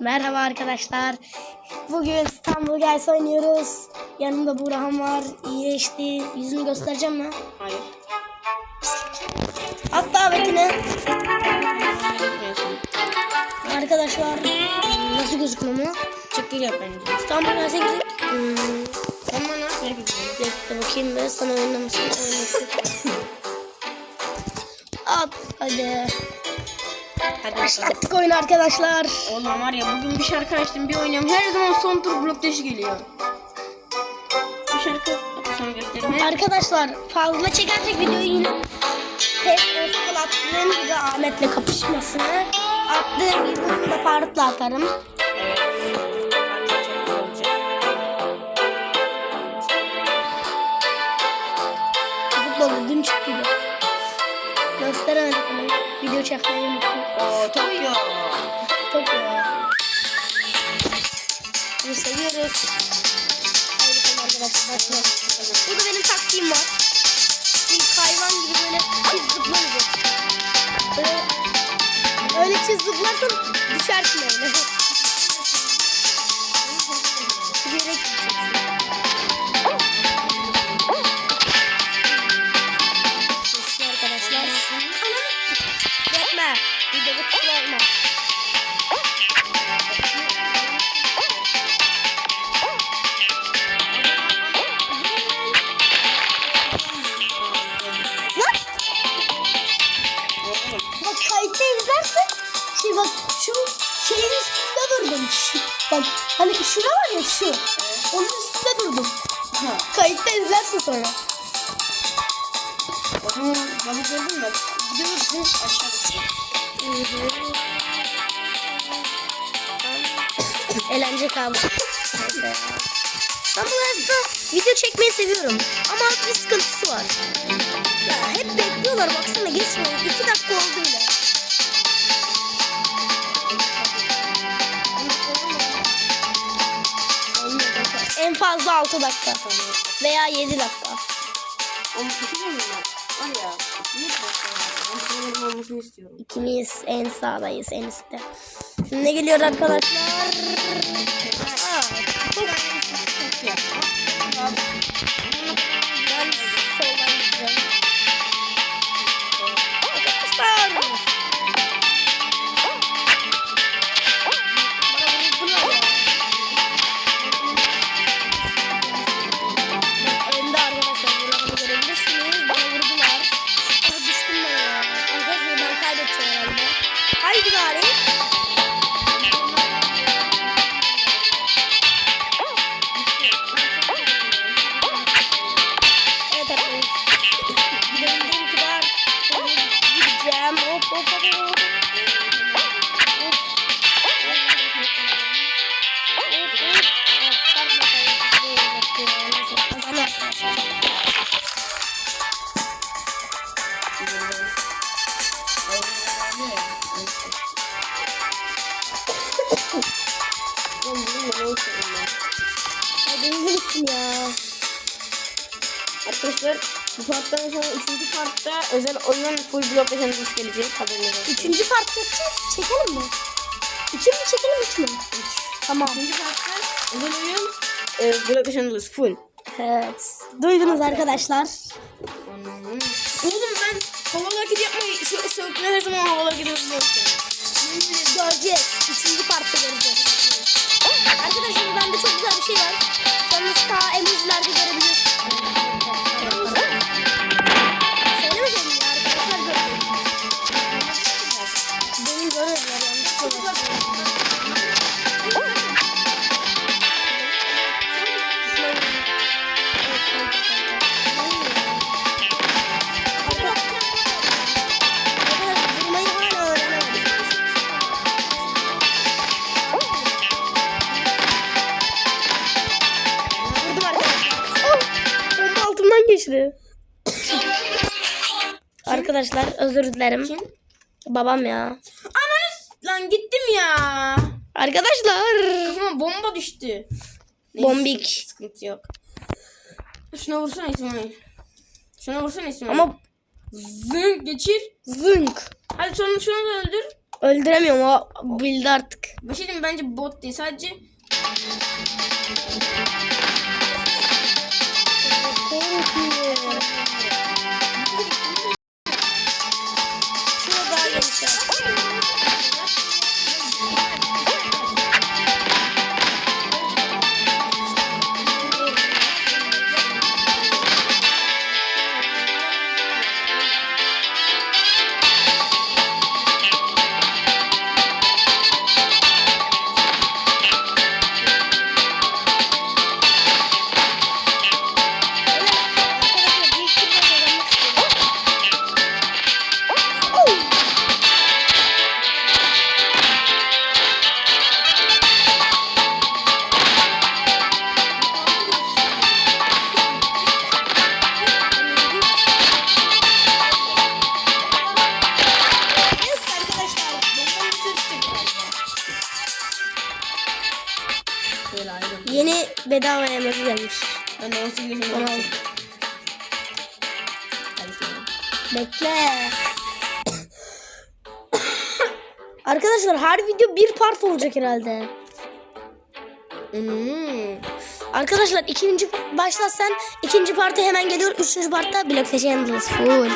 Merhaba arkadaşlar. Bugün İstanbul Guys oynuyoruz. Yanımda Burhan var. İyi geçti. Yüzünü göstereceğim mi? Hayır. At davetini. Neyse. Arkadaşlar nasıl gözükmüyor mu? Çık gel yap bence. İstanbul Guys'e gidelim. Hmm, Sen bana bekle bakayım ben sana oynamasın. Oynamasın. At hadi. Hadi. Başlattık oyunu arkadaşlar. Oğlum var ya bugün bir şarkı açtım bir oynuyorum. Her zaman son tur blok dışı geliyor. Bu şarkı sana göstereyim. Arkadaşlar fazla çekersek videoyu yine Özkul attığım gibi Ahmet'le kapışmasını attığım gibi bunu da Faruk'la atarım. Seviyoruz. Burada benim taktiğim var. Bir hayvan gibi böyle çiz zıplamayacak. Böyle, öyle çiz zıplarsan düşersin öyle. Yürek gideceksin. Bak hani şura var ya şu. Onun üstünde durdum. Ha. Kayıtta izlersin sonra. Zaman balık gördün mü? Gidiyorsun aşağı düşüyor. Eğlenecek abi. Neyse ya. Ben bu arada video çekmeyi seviyorum. Ama bir sıkıntısı var. Ya hep bekliyorlar baksana geçmiyor. İki dakika En fazla 6 dakika. Veya 7 dakika. İkimiz en sağdayız en üstte. Şimdi ne geliyor arkadaşlar? Aa, çok gideceğim. Arkadaşlar bu parttan sonra üçüncü partta özel oyun full blok yaşanmış gelecek haberiniz olsun. Üçüncü part yapacağız. Çekelim mi? İki mi çekelim üç mü? Tamam. Üçüncü partta özel oyun e, blok yaşanmış full. Evet. Duydunuz arkadaşlar. Oğlum ben havalı hareket yapmayı şu söğütler her zaman havalı hareket yapıyorum. Göreceğiz. Üçüncü partta geçti. Arkadaşlar özür dilerim. Kim? Babam ya. Ananı lan gittim ya. Arkadaşlar. Kafama bomba düştü. Neyse, Bombik. Sıkıntı, yok. Şuna vursana İsmail. Şuna vursana İsmail. Ama Zınk geçir. zınk. Hadi sonra şunu da öldür. Öldüremiyorum o bildi artık. Bir şey diyeyim bence bot değil sadece Şuna daha Şöyle ayrıldım. Yeni bedava emoji gelmiş. Ben de 18 yaşında Onu oldum. al. Hadi söyle. Bekle. Arkadaşlar her video bir part olacak herhalde. Hmm. Arkadaşlar ikinci başlarsan ikinci parti hemen geliyor. Üçüncü partta Block Challenges full.